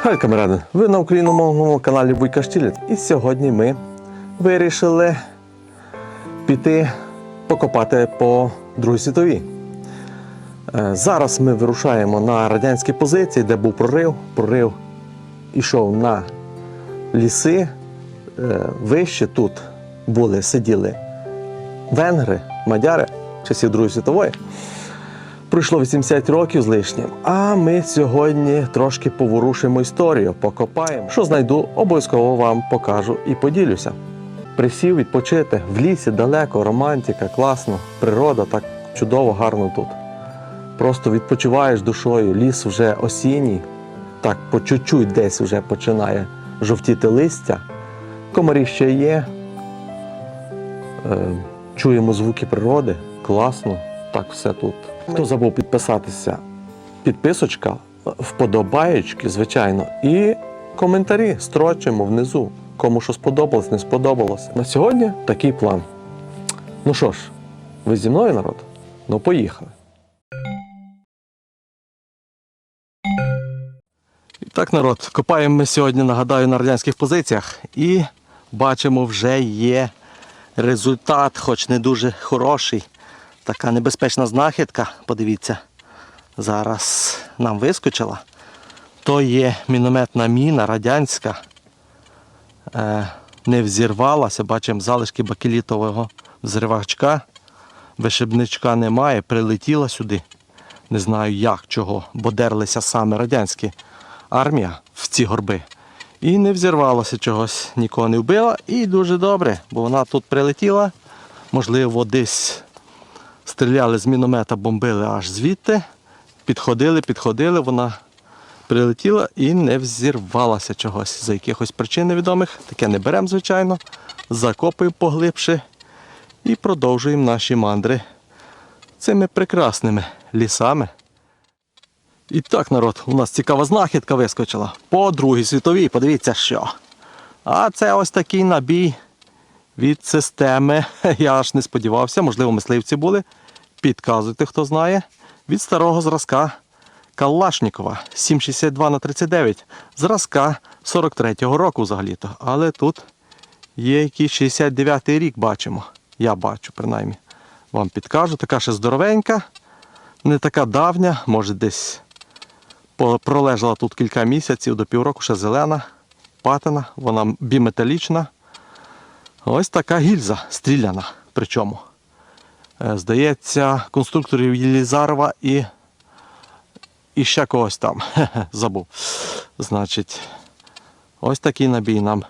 Хай камеради, ви на україномовному каналі Буйка Штіліт. І сьогодні ми вирішили піти покопати по Другій світовій. Е, Зараз ми вирушаємо на радянські позиції, де був прорив. Прорив ішов на ліси. Е, Вище тут були, сиділи венгри, мадяри часів Другої світової. Пройшло 80 років з лишнім. А ми сьогодні трошки поворушимо історію, покопаємо. Що знайду, обов'язково вам покажу і поділюся. Присів відпочити в лісі далеко, романтика, класно, природа так чудово, гарно тут. Просто відпочиваєш душою, ліс вже осінній, так по чуть-чуть десь вже починає жовтіти листя. Комарі ще є. Е, чуємо звуки природи, класно, так все тут. Хто забув підписатися, підписочка, вподобаєчки, звичайно, і коментарі строчимо внизу. Кому що сподобалось, не сподобалось. На сьогодні такий план. Ну що ж, ви зі мною народ? Ну, поїхали. І так, народ, копаємо ми сьогодні, нагадаю, на радянських позиціях і бачимо, вже є результат, хоч не дуже хороший. Така небезпечна знахідка, подивіться, зараз нам вискочила. То є мінометна міна радянська. Е, не взірвалася, бачимо залишки бакелітового взривачка. Вишибничка немає, прилетіла сюди. Не знаю як, чого, бо дерлися саме радянські армія в ці горби. І не взірвалося чогось, нікого не вбила. І дуже добре, бо вона тут прилетіла. Можливо, десь стріляли з міномета, бомбили аж звідти. Підходили, підходили, вона прилетіла і не взірвалася чогось за якихось причин невідомих. Таке не беремо, звичайно. Закопуємо поглибше і продовжуємо наші мандри цими прекрасними лісами. І так, народ, у нас цікава знахідка вискочила по Другій світовій. Подивіться, що. А це ось такий набій від системи. Я аж не сподівався, можливо, мисливці були. Підказуйте, хто знає. Від старого зразка Калашнікова 762 на 39 зразка 43-го року взагалі-то. Але тут є якийсь 69-й рік, бачимо. Я бачу, принаймні. Вам підкажу, така ще здоровенька, не така давня, може десь пролежала тут кілька місяців до півроку, ще зелена, патина, вона біметалічна. Ось така гільза стріляна. Причому. Е, Здається, конструкторів Єлізарова і, і ще когось там. Забув. Значить, ось такий набій нам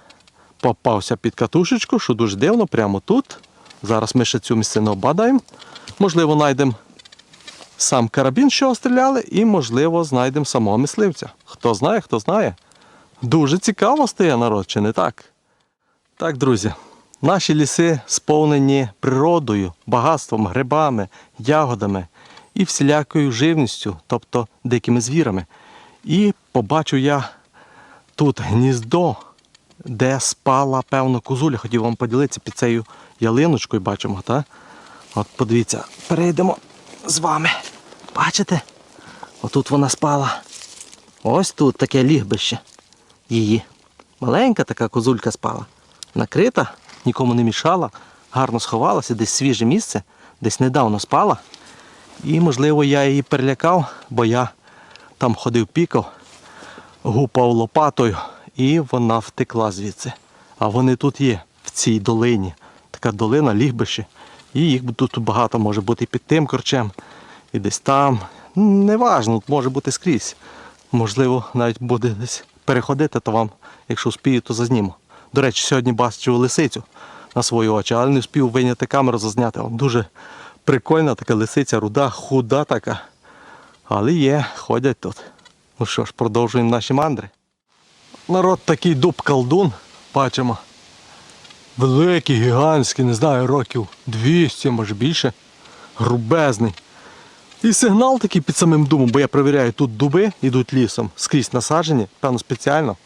попався під катушечку, що дуже дивно, прямо тут. Зараз ми ще цю місцину обадаємо. Можливо, знайдемо сам карабін, що стріляли, і, можливо, знайдемо самого мисливця. Хто знає, хто знає. Дуже цікаво стає народ, чи не так? Так, друзі, наші ліси сповнені природою, багатством, грибами, ягодами і всілякою живністю, тобто дикими звірами. І побачив я тут гніздо, де спала, певно, козуля. Хотів вам поділитися під цією ялиночкою, бачимо, так? От подивіться, перейдемо з вами. Бачите? Отут вона спала. Ось тут таке лігбище її. Маленька така козулька спала. Накрита, нікому не мішала, гарно сховалася, десь свіже місце, десь недавно спала. І, можливо, я її перелякав, бо я там ходив пікав, гупав лопатою, і вона втекла звідси. А вони тут є, в цій долині. Така долина, лігбище. І їх тут багато може бути і під тим корчем, і десь там. Неважно, може бути скрізь. Можливо, навіть буде десь переходити, то вам, якщо успію, то зазніму. До речі, сьогодні бачив лисицю на свої очі, але не встиг вийняти камеру зазняти. Дуже прикольна така лисиця, руда, худа така. Але є, ходять тут. Ну що ж, продовжуємо наші мандри. Народ такий дуб колдун, бачимо. Великий, гігантський, не знаю, років 200, може більше. Грубезний. І сигнал такий під самим дубом, бо я перевіряю, тут дуби йдуть лісом, скрізь насаджені, певно, спеціально.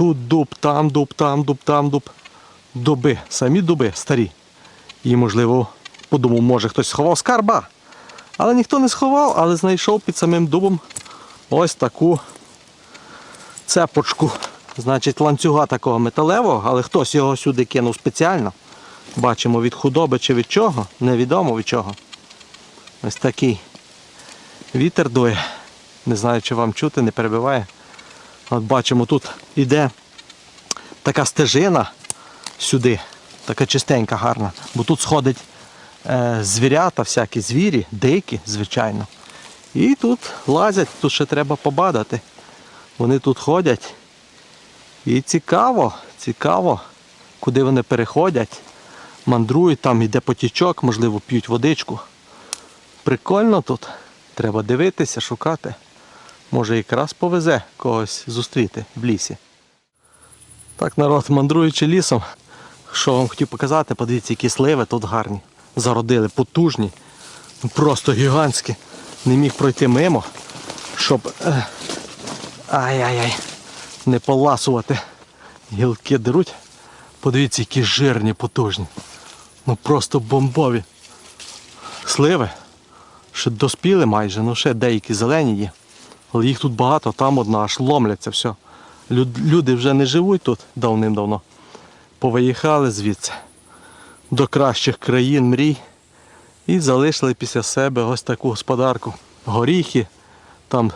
Тут дуб, там дуб, там дуб, там дуб. Дуби, самі дуби старі. І, можливо, подумав, може хтось сховав скарба. Але ніхто не сховав, але знайшов під самим дубом ось таку цепочку, значить, ланцюга такого металевого, але хтось його сюди кинув спеціально. Бачимо від худоби чи від чого, невідомо від чого. Ось такий вітер дує. Не знаю, чи вам чути, не перебиває. От бачимо, тут іде така стежина сюди, така чистенька, гарна. Бо тут сходить е, звірята, всякі звірі, дикі, звичайно. І тут лазять, тут ще треба побадати. Вони тут ходять. І цікаво, цікаво, куди вони переходять. Мандрують, там іде потічок, можливо, п'ють водичку. Прикольно тут. Треба дивитися, шукати. Може якраз повезе когось зустріти в лісі. Так, народ, мандруючи лісом, що вам хотів показати, подивіться, які сливи тут гарні. Зародили, потужні, просто гігантські. Не міг пройти мимо, щоб е, ай-яй-яй, не поласувати. Гілки деруть. Подивіться, які жирні, потужні. Ну просто бомбові. Сливи. Ще доспіли майже, ну ще деякі зелені є. Але їх тут багато, там одна аж ломляться все. Люд- Люди вже не живуть тут давним-давно. Повиїхали звідси до кращих країн мрій і залишили після себе ось таку господарку. Горіхи, там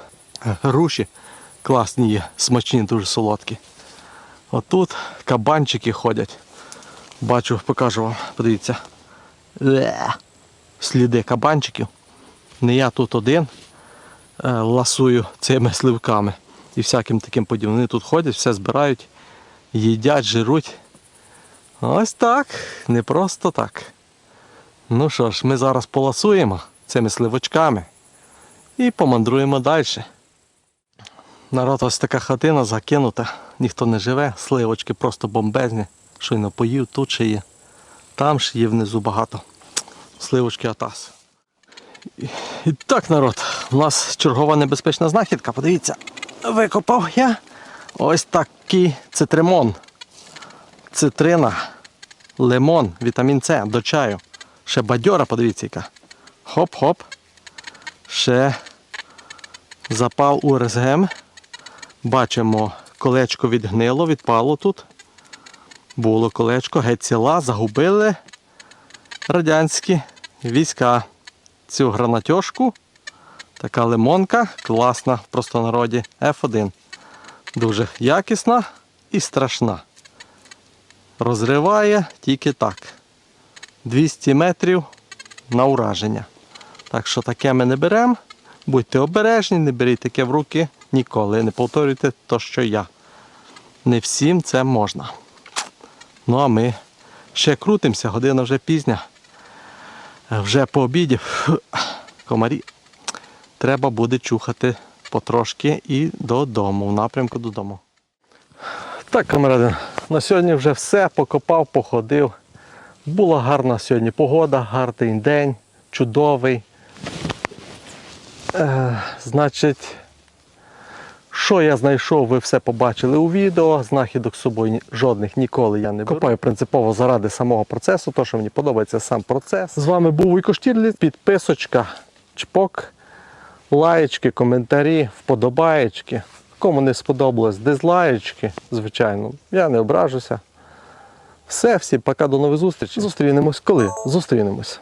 е, груші класні є, смачні, дуже солодкі. Отут кабанчики ходять. Бачу, покажу вам, подивіться. Сліди кабанчиків. Не я тут один е, ласую цими сливками і всяким таким подібним. Вони тут ходять, все збирають, їдять, жируть. Ось так, не просто так. Ну що ж, ми зараз поласуємо цими сливочками і помандруємо далі. Народ, ось така хатина закинута, ніхто не живе, сливочки просто бомбезні. Щойно поїв, тут ще є. Там ще є внизу багато. Сливочки атас. І, і так, народ, у нас чергова небезпечна знахідка. Подивіться, викопав я ось такий цитримон. Цитрина, лимон, вітамін С до чаю. Ще бадьора, подивіться, яка. Хоп-хоп. Ще запал УРСГМ. Бачимо, колечко відгнило, відпало тут. Було колечко, геть ціла, загубили радянські війська. Цю гранатьошку. Така лимонка, класна в простонароді F1. Дуже якісна і страшна. Розриває тільки так. 200 метрів на ураження. Так що таке ми не беремо. Будьте обережні, не беріть таке в руки ніколи. Не повторюйте то, що я. Не всім це можна. Ну а ми ще крутимося, година вже пізня. Вже по обіді комарі. Треба буде чухати потрошки і додому, в напрямку додому. Так, камеради, на сьогодні вже все. Покопав, походив. Була гарна сьогодні погода, гарний день, чудовий. Е, значить, що я знайшов, ви все побачили у відео. Знахідок з собою жодних ніколи я не беру. Копаю принципово заради самого процесу, то що мені подобається сам процес. З вами був Вуйко Штірлі. Підписочка, чпок, лаєчки, коментарі, вподобаєчки. Кому не сподобалось, дизлаєчки, звичайно. Я не ображуся. Все, всім пока до нових зустрічей. Зустрінемось коли? Зустрінемось.